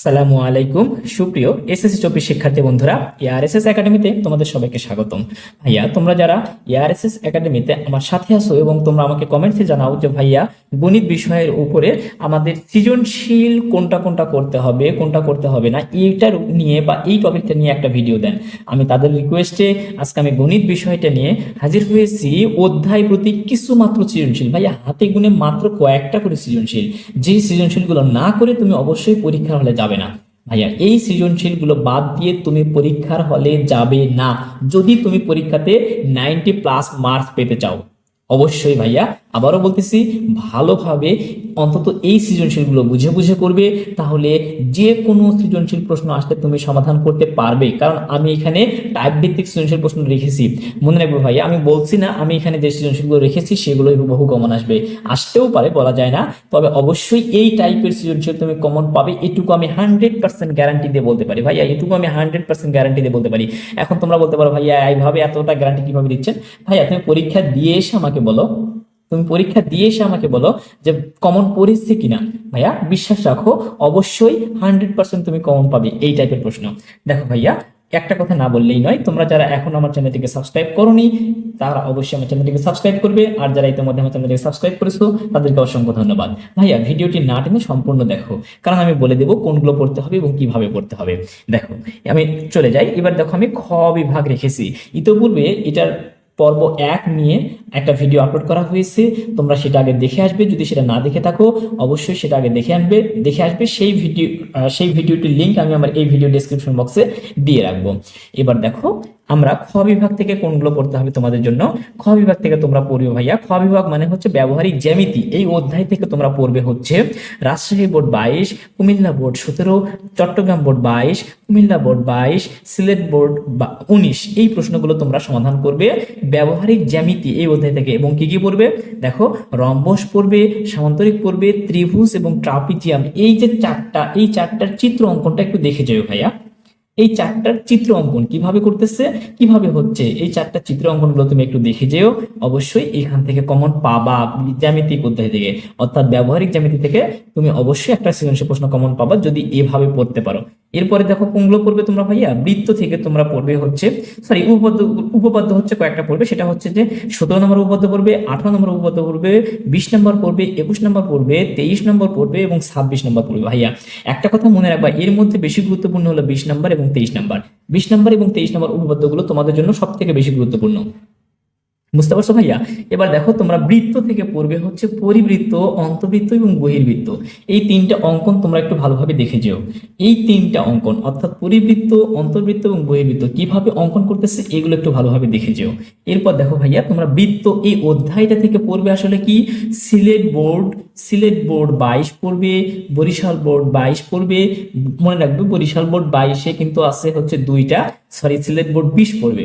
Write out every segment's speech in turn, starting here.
আসসালামু আলাইকুম। সুপ্রিয় এসএসসি চব্বিশ শিক্ষার্থী বন্ধুরা এআরএসএস একাডেমিতে তোমাদের সবাইকে স্বাগতম। ভাইয়া, তোমরা যারা এআরএসএস একাডেমিতে আমার সাথে আসো এবং তোমরা আমাকে কমেন্টসে জানাও যে ভাইয়া, গণিত বিষয়ের উপরে আমাদের সৃজনশীল কোনটা কোনটা করতে হবে, কোনটা করতে হবে না এইটার নিয়ে বা এই টপিকটা নিয়ে একটা ভিডিও দেন। আমি তাদের রিকোয়েস্টে আজকে আমি গণিত বিষয়টা নিয়ে হাজির হয়েছি। অধ্যায় প্রতি কিছু মাত্র সৃজনশীল। ভাইয়া, হাতে গুনে মাত্র কয়েকটা করে সৃজনশীল। যে সৃজনশীলগুলো না করে তুমি অবশ্যই পরীক্ষার হলে যাবে। না। ভাইয়া, এই সৃজনশীলগুলো বাদ দিয়ে তুমি পরীক্ষার হলে যাবে না। যদি তুমি পরীক্ষাতে নাইনটি প্লাস মার্কস পেতে চাও। অবশ্যই ভাইয়া আবারও বলতেছি, ভালোভাবে অন্তত এই সৃজনশীলগুলো বুঝে বুঝে করবে, তাহলে যে কোনো সৃজনশীল প্রশ্ন আসলে তুমি সমাধান করতে পারবে। কারণ আমি এখানে টাইপ ভিত্তিক সৃজনশীল প্রশ্ন রেখেছি। মনে রাখবে ভাইয়া আমি বলছি না, আমি এখানে যে সৃজনশীলগুলো রেখেছি, সেগুলোই বহু কমন আসবে। আসতেও পারে, বলা যায় না। তবে অবশ্যই এই টাইপের সৃজনশীল তুমি কমন পাবে, এটুকু আমি হান্ড্রেড পার্সেন্ট গ্যারান্টি দিয়ে বলতে পারি। ভাইয়া, এটুকু আমি হান্ড্রেড পার্সেন্ট গ্যারান্টি দিয়ে বলতে পারি। এখন তোমরা বলতে পারো, ভাইয়া, এইভাবে এতটা গ্যারান্টি কীভাবে দিচ্ছেন? ভাইয়া, তুমি পরীক্ষা দিয়ে এসে আমাকে বলো। তুমি পরীক্ষা দিয়ে এসে আমাকে বলো যে কমন পড়েছে কিনা। ভাইয়া, বিশ্বাস রাখো, অবশ্যই হান্ড্রেড পার্সেন্ট তুমি কমন পাবে, এই টাইপের প্রশ্ন। দেখো ভাইয়া, একটা কথা না বললেই নয়, তোমরা যারা এখন আমার চ্যানেলটিকে সাবস্ক্রাইব করোনি, তারা অবশ্যই আমার চ্যানেলটিকে সাবস্ক্রাইব করবে, আর যারা ইতিমধ্যে আমার চ্যানেলটিকে সাবস্ক্রাইব করেছ, তাদেরকে অসংখ্য ধন্যবাদ। ভাইয়া, ভিডিওটি না টেনে সম্পূর্ণ দেখো, কারণ আমি বলে দেবো কোনগুলো পড়তে হবে এবং কীভাবে পড়তে হবে। দেখো, আমি চলে যাই, এবার দেখো আমি খ বিভাগ রেখেছি। ইতোপূর্বে এটার পর্ব এক নিয়ে একটা ভিডিও আপলোড করা হয়েছে। তোমরা সেটা আগে দেখে আসবে। যদি সেটা না দেখে থাকো, অবশ্যই সেটা আগে দেখে আনবে। দেখে আসবে, সেই ভিডিও সেই ভিডিওটির লিঙ্ক আমি আমার এই ভিডিও ডিসক্রিপশন বক্সে দিয়ে রাখব। এবার দেখো আমরা খ বিভাগ থেকে কোনগুলো পড়তে হবে তোমাদের জন্য? খ বিভাগ থেকে তোমরা পড়বে ভাইয়া। খ বিভাগ মানে হচ্ছে ব্যবহারিক জ্যামিতি। এই অধ্যায় থেকে তোমরা পড়বে হচ্ছে রাজশাহী বোর্ড বাইশ, কুমিল্লা বোর্ড সতেরো, চট্টগ্রাম বোর্ড বাইশ, কুমিল্লা বোর্ড বাইশ, সিলেট বোর্ড উনিশ। এই প্রশ্নগুলো তোমরা সমাধান করবে ব্যবহারিক জ্যামিতি এই অধ্যায় থেকে। এবং কি কি পড়বে? দেখো, রম্বস পড়বে, সামান্তরিক পড়বে, ত্রিভুজ এবং ট্রাপিজিয়াম। এই যে চারটা, এই চারটার চিত্র অঙ্কনটা একটু দেখে যাও ভাইয়া। এই চারটার চিত্র অঙ্কন কীভাবে করতেছে, কীভাবে হচ্ছে, এই চারটা চিত্র অঙ্কনগুলো তুমি একটু দেখে যেও। অবশ্যই এখান থেকে কমন পাবা জ্যামিতিক অধ্যায় থেকে, অর্থাৎ ব্যবহারিক জ্যামিতি থেকে তুমি অবশ্যই একটা সৃজনশীল প্রশ্ন কমন পাবা যদি এভাবে পড়তে পারো। এরপরে দেখো কোনগুলো পড়বে তোমরা ভাইয়া? বৃত্ত থেকে তোমরা পড়বে হচ্ছে সরি উপপাদ্য উপপাদ্য হচ্ছে কয়েকটা পড়বে, সেটা হচ্ছে যে সতেরো নম্বর উপপাদ্য পড়বে, আঠারো নম্বর উপপাদ্য পড়বে, বিশ নম্বর পড়বে, একুশ নম্বর পড়বে, তেইশ নম্বর পড়বে এবং ছাব্বিশ নম্বর পড়বে ভাইয়া। একটা কথা মনে রাখবা, এর মধ্যে বেশি গুরুত্বপূর্ণ হলো বিশ নম্বর এবং তেইশ নম্বর। বিশ নম্বর এবং তেইশ নম্বর উপপাদ্যগুলো তোমাদের জন্য সব থেকে বেশি গুরুত্বপূর্ণ। বুঝতে পারছ ভাইয়া? এবার দেখো তোমরা বৃত্ত থেকে পড়বে হচ্ছে পরিবৃত্ত, অন্তবৃত্ত এবং বহির্বৃত্ত। এই তিনটা অঙ্কন তোমরা একটু ভালোভাবে দেখে যেও। এই তিনটা অঙ্কন, অর্থাৎ পরিবৃত্ত অন্তর্বৃত্ত এবং বহির্বৃত্ত কীভাবে অঙ্কন করতেছে এগুলো একটু ভালোভাবে দেখে যেও। এরপর দেখো ভাইয়া, তোমরা বৃত্ত এই অধ্যায়টা থেকে পড়বে আসলে কি? সিলেট বোর্ড সিলেট বোর্ড বাইশ পড়বে, বরিশাল বোর্ড বাইশ পড়বে, মনে রাখবে বরিশাল বোর্ড বাইশে কিন্তু আছে হচ্ছে দুইটা, সরি, সিলেট বোর্ড বিশ পড়বে।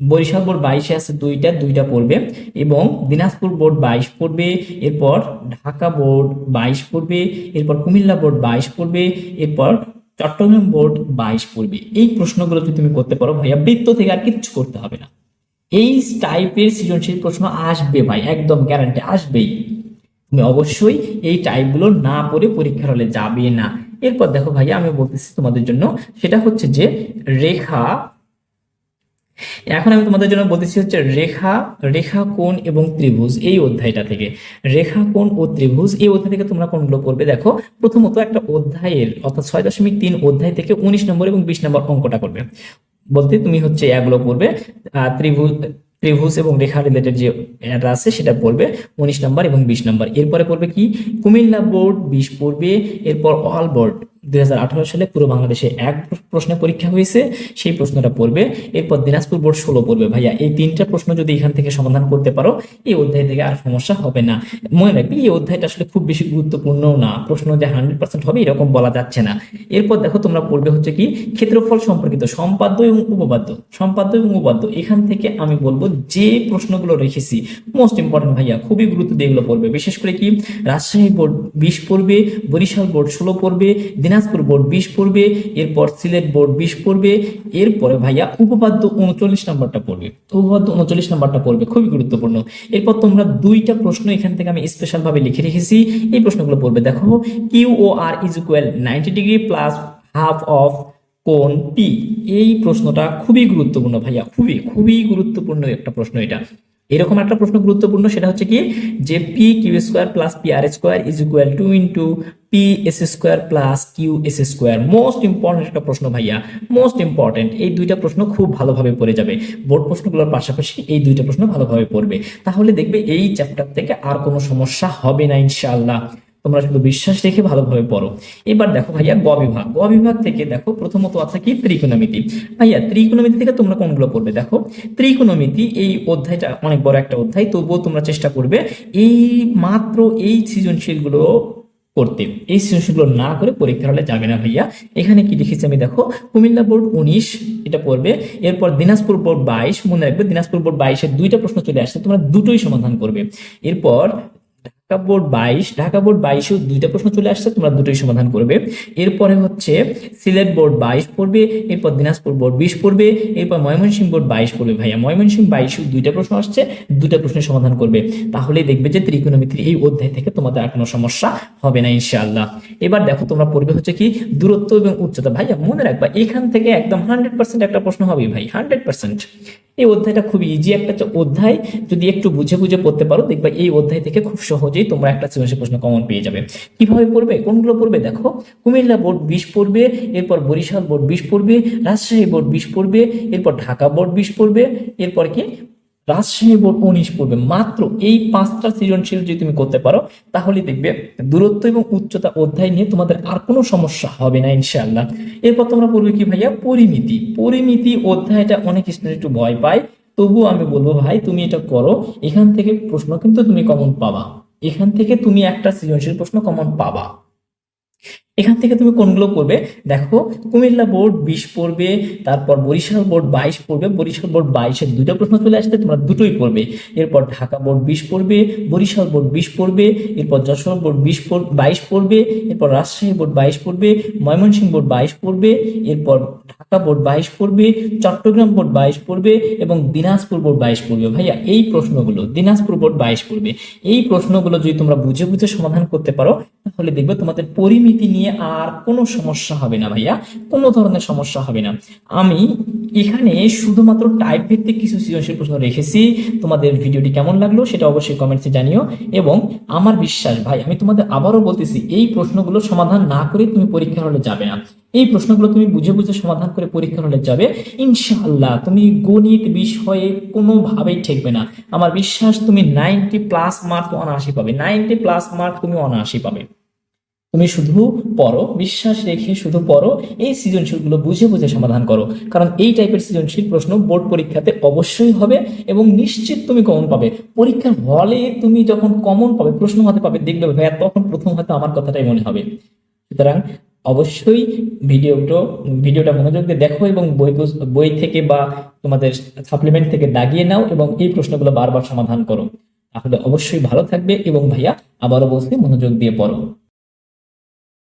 বরিশাল বোর্ড বাইশে আছে দুইটা দুইটা পড়বে এবং দিনাজপুর বোর্ড বাইশ পড়বে, এরপর ঢাকা বোর্ড বাইশ পড়বে, এরপর কুমিল্লা বোর্ড বাইশ পড়বে, এরপর চট্টগ্রাম বোর্ড বাইশ পড়বে। এই প্রশ্নগুলো যদি তুমি করতে পারো ভাইয়া, বৃত্ত থেকে আর কিচ্ছু করতে হবে না। এই টাইপের সৃজনশীল প্রশ্ন আসবে ভাই, একদম গ্যারান্টি আসবেই। তুমি অবশ্যই এই টাইপগুলো না পড়ে পরীক্ষার হলে যাবে না। এরপর দেখো ভাইয়া, আমি বলতেছি তোমাদের জন্য, সেটা হচ্ছে যে রেখা এখন আমি তোমাদের জন্য বলতেছি হচ্ছে রেখা রেখা কোণ এবং ত্রিভুজ এই অধ্যায়টা থেকে। রেখা কোণ ও ত্রিভুজ এই অধ্যায় থেকে তোমরা কোনগুলো পড়বে। দেখো প্রথমত একটা অধ্যায়ের অর্থাৎ ছয় দশমিক তিন অধ্যায় থেকে উনিশ নম্বর এবং বিশ নম্বর অঙ্কটা করবে বলতে তুমি হচ্ছে এগুলো আহ, ত্রিভুজ ত্রিভুজ এবং রেখা রিলেটেড যে এটা আছে সেটা পড়বে উনিশ নম্বর এবং বিশ নম্বর। এরপরে পড়বে কি? কুমিল্লা বোর্ড বিশ পড়বে এরপর অল বোর্ড দুই হাজার আঠারো সালে পুরো বাংলাদেশে এক প্রশ্নে পরীক্ষা হয়েছে, সেই প্রশ্নটা পড়বে। এরপর দিনাজপুর বোর্ড ষোলো পড়বে। ভাইয়া, এই তিনটা প্রশ্ন যদি এখান থেকে সমাধান করতে পারো, এই অধ্যায় থেকে আর সমস্যা হবে না। মনে রাখবি, এই অধ্যায়টা আসলে খুব বেশি গুরুত্বপূর্ণ না। প্রশ্ন যে হান্ড্রেড পার্সেন্ট হবে, এরকম বলা যাচ্ছে না। এরপর দেখো, তোমরা পড়বে হচ্ছে কি, ক্ষেত্রফল সম্পর্কিত, সম্পাদ্য এবং উপপাদ্য। সম্পাদ্য এবং উপপাদ্য, এখান থেকে আমি বলব যে প্রশ্নগুলো রেখেছি মোস্ট ইম্পর্টেন্ট ভাইয়া, খুবই গুরুত্ব দিয়ে এগুলো পড়বে। বিশেষ করে কি, রাজশাহী বোর্ড বিশ পড়বে, বরিশাল বোর্ড ষোলো পড়বে দিনাজপুর বোর্ড বিশ পড়বে, এরপর সিলেট বোর্ড বিশ পড়বে, এরপরে ভাইয়া উপপাদ্য উনচল্লিশ নাম্বারটা পড়বে। উপপাদ্য উনচল্লিশ নাম্বারটা পড়বে, খুবই গুরুত্বপূর্ণ। এরপর তোমরা দুইটা প্রশ্ন এখান থেকে আমি স্পেশাল ভাবে লিখে রেখেছি। এই প্রশ্নগুলো পড়বে, দেখো, Q O R is equal ninety degree plus half of কোন পি এই প্রশ্নটা খুবই গুরুত্বপূর্ণ ভাইয়া, খুবই খুবই গুরুত্বপূর্ণ একটা প্রশ্ন এটা। এরকম একটা প্রশ্ন গুরুত্বপূর্ণ, সেটা হচ্ছে কি? যে P Q square plus P R square is equal to into P S square plus Q S square most important একটা প্রশ্ন ভাইয়া মোস্ট ইম্পর্টেন্ট এই দুইটা প্রশ্ন খুব ভালোভাবে পড়ে যাবে। বোর্ড প্রশ্নগুলোর পাশাপাশি এই দুইটা প্রশ্ন ভালোভাবে পড়বে। তাহলে দেখবে এই চ্যাপ্টার থেকে আর কোনো সমস্যা হবে না ইনশাআল্লাহ। তোমরা শুধু বিশ্বাস রেখে ভালোভাবে পড়ো। এবার দেখো ভাইয়া গ বিভাগ। গ বিভাগ থেকে দেখো প্রথমত আছে কি ত্রিকোণমিতি। ভাইয়া ত্রিকোণমিতি থেকে তোমরা কোনগুলো পড়বে দেখো? ত্রিকোণমিতি এই অধ্যায়টা অনেক বড় একটা অধ্যায়, তবুও তোমরা চেষ্টা করবে এই মাত্র এই সৃজনশীলগুলো করতে। এই সৃজনশীলগুলো না করে পরীক্ষার হলে যাবে না ভাইয়া। এখানে কি লিখেছি আমি, দেখো, কুমিল্লা বোর্ড উনিশ, এটা পড়বে। এরপর দিনাজপুর বোর্ড বাইশ, মনে রাখবে, দিনাজপুর বোর্ড বাইশের দুইটা প্রশ্ন চলে আসছে, তোমরা দুটোই সমাধান করবে। এরপর ঢাকা বোর্ড বাইশ, ঢাকা বোর্ড বাইশেও দুইটা প্রশ্ন চলে আসছে, তোমরা দুটোই সমাধান করবে। এরপরে হচ্ছে সিলেট বোর্ড বাইশ পড়বে, এরপর দিনাজপুর বোর্ড বিশ পড়বে, এরপর ময়মনসিংহ বোর্ড বাইশ পড়বে ভাইয়া। ময়মনসিংহ বাইশেও দুইটা প্রশ্ন আসছে, দুটা প্রশ্নের সমাধান করবে। তাহলেই দেখবে যে ত্রিকোণমিতির এই অধ্যায় থেকে তোমাদের আর কোনো সমস্যা হবে না ইনশাআল্লাহ। এবার দেখো, তোমরা পড়বে হচ্ছে কি দূরত্ব এবং উচ্চতা। ভাইয়া মনে রাখবা, এখান থেকে একদম হান্ড্রেড পার্সেন্ট একটা প্রশ্ন হবে ভাই হান্ড্রেড পার্সেন্ট এই অধ্যায়টা খুব ইজি একটা অধ্যায়। যদি একটু বুঝে বুঝে পড়তে পারো, দেখবা এই অধ্যায় থেকে খুব সহজেই তোমরা একটা সৃজনশীল প্রশ্ন কমন পেয়ে যাবে। কীভাবে পড়বে? কোনগুলো পড়বে দেখো? কুমিল্লা বোর্ড বিশ পড়বে, এরপর বরিশাল বোর্ড বিশ পড়বে, রাজশাহী বোর্ড বিশ পড়বে, এরপর ঢাকা বোর্ড বিশ পড়বে, এরপর কি? রাজশাহী বোর্ড উনিশ পড়বে। মাত্র এই পাঁচটা সৃজনশীল যদি তুমি করতে পারো, তাহলে দেখবে দূরত্ব এবং উচ্চতা অধ্যায় নিয়ে তোমাদের আর কোনো সমস্যা হবে না, ইনশাআল্লাহ। এরপর তোমরা পড়বে কি ভাইয়া? পরিমিতি। পরিমিতি অধ্যায়টা অনেক স্টুডেন্ট একটু ভয় পায়। তবুও আমি বলব ভাই, তুমি এটা করো। এখান থেকে প্রশ্ন কিন্তু তুমি কমন পাবা। এখান থেকে তুমি একটা সৃজনশীল প্রশ্ন কমন পাবা। এখান থেকে তুমি কোনগুলো পড়বে? দেখো, কুমিল্লা বোর্ড বিশ পড়বে, তারপর বরিশাল বোর্ড বাইশ পড়বে, বরিশাল বোর্ড বাইশের দুটো প্রশ্ন চলে আসতে তোমরা দুটোই পড়বে। এরপর ঢাকা বোর্ড বিশ পড়বে, বরিশাল বোর্ড বিশ পড়বে, এরপর যশোর বোর্ড বিশ বাইশ পড়বে, এরপর রাজশাহী বোর্ড বাইশ পড়বে, ময়মনসিংহ বোর্ড বাইশ পড়বে, এরপর ঢাকা বোর্ড বাইশ পড়বে, চট্টগ্রাম বোর্ড বাইশ পড়বে এবং দিনাজপুর বোর্ড বাইশ পড়বে। ভাইয়া, এই প্রশ্নগুলো, দিনাজপুর বোর্ড বাইশ পড়বে। এই প্রশ্নগুলো যদি তোমরা বুঝে বুঝে সমাধান করতে পারো, তাহলে দেখবে তোমাদের পরিমিতি নিয়ে আর কোনো সমস্যা হবে না ভাইয়া। কোনো ধরনের সমস্যা হবে না। আমি এখানে শুধুমাত্র টাইপ ভিত্তিক কিছু সৃজনশীল প্রশ্ন রেখেছি। তোমাদের ভিডিওটি কেমন লাগল সেটা অবশ্যই কমেন্টসে জানিও। এবং আমার বিশ্বাস, ভাই, আমি তোমাদের আবারও বলতেছি, এই প্রশ্নগুলো সমাধান না করে তুমি পরীক্ষার হলে যাবে না। এই প্রশ্নগুলো তুমি বুঝে বুঝে সমাধান করে পরীক্ষার হলে যাবে। ইনশাআল্লাহ, তুমি গণিত বিষয়ে কোনোভাবেই ঠেকবে না। আমার বিশ্বাস, তুমি নাইনটি প্লাস মার্ক অনাশি পাবে। নাইনটি প্লাস মার্ক তুমি অনাশি পাবে। তুমি শুধু পড়ো, বিশ্বাস রেখে শুধু পড়ো, এই সৃজনশীলগুলো বুঝে বুঝে সমাধান করো। কারণ এই টাইপের সৃজনশীল প্রশ্ন বোর্ড পরীক্ষাতে অবশ্যই হবে এবং নিশ্চিত তুমি কমন পাবে। পরীক্ষার হলে তুমি যখন কমন পাবে, প্রশ্ন হাতে পাবে, দেখবে, ভাইয়া, তখন প্রথম হয়তো আমার কথাটাই মনে হবে। সুতরাং অবশ্যই ভিডিওটা ভিডিওটা মনোযোগ দিয়ে দেখো এবং বই বই থেকে বা তোমাদের সাপ্লিমেন্ট থেকে দাগিয়ে নাও এবং এই প্রশ্নগুলো বারবার সমাধান করো। তাহলে অবশ্যই ভালো থাকবে এবং ভাইয়া আবারও বলছি মনোযোগ দিয়ে পড়ো।